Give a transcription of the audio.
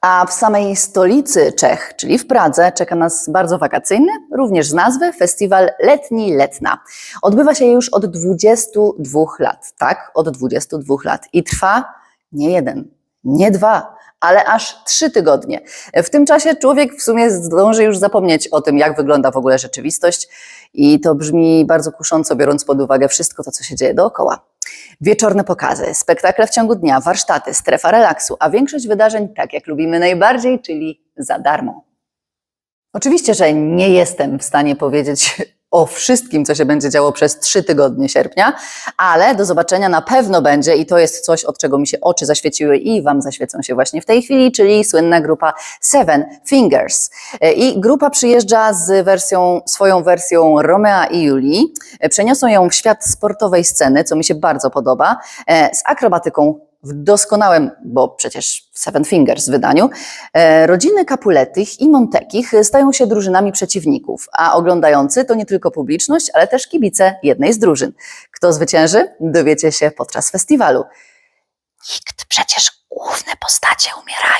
A w samej stolicy Czech, czyli w Pradze, czeka nas bardzo wakacyjny, również z nazwy, festiwal Letni Letna. Odbywa się już od 22 lat, tak? Od 22 lat i trwa nie jeden, nie dwa, ale aż trzy tygodnie. W tym czasie człowiek w sumie zdąży już zapomnieć o tym, jak wygląda w ogóle rzeczywistość i to brzmi bardzo kusząco, biorąc pod uwagę wszystko to, co się dzieje dookoła. Wieczorne pokazy, spektakle w ciągu dnia, warsztaty, strefa relaksu, a większość wydarzeń tak jak lubimy najbardziej, czyli za darmo. Oczywiście, że nie jestem w stanie powiedzieć o wszystkim, co się będzie działo przez trzy tygodnie sierpnia, ale do zobaczenia na pewno będzie i to jest coś, od czego mi się oczy zaświeciły i Wam zaświecą się właśnie w tej chwili, czyli słynna grupa Seven Fingers. I grupa przyjeżdża z wersją, swoją wersją Romea i Julii. Przeniosą ją w świat sportowej sceny, co mi się bardzo podoba, e, z akrobatyką w doskonałym, bo przecież Seven Fingers wydaniu, e, rodziny Capuletych i Montekich stają się drużynami przeciwników, a oglądający to nie tylko publiczność, ale też kibice jednej z drużyn. Kto zwycięży, dowiecie się podczas festiwalu. Nikt, przecież główne postacie umierają.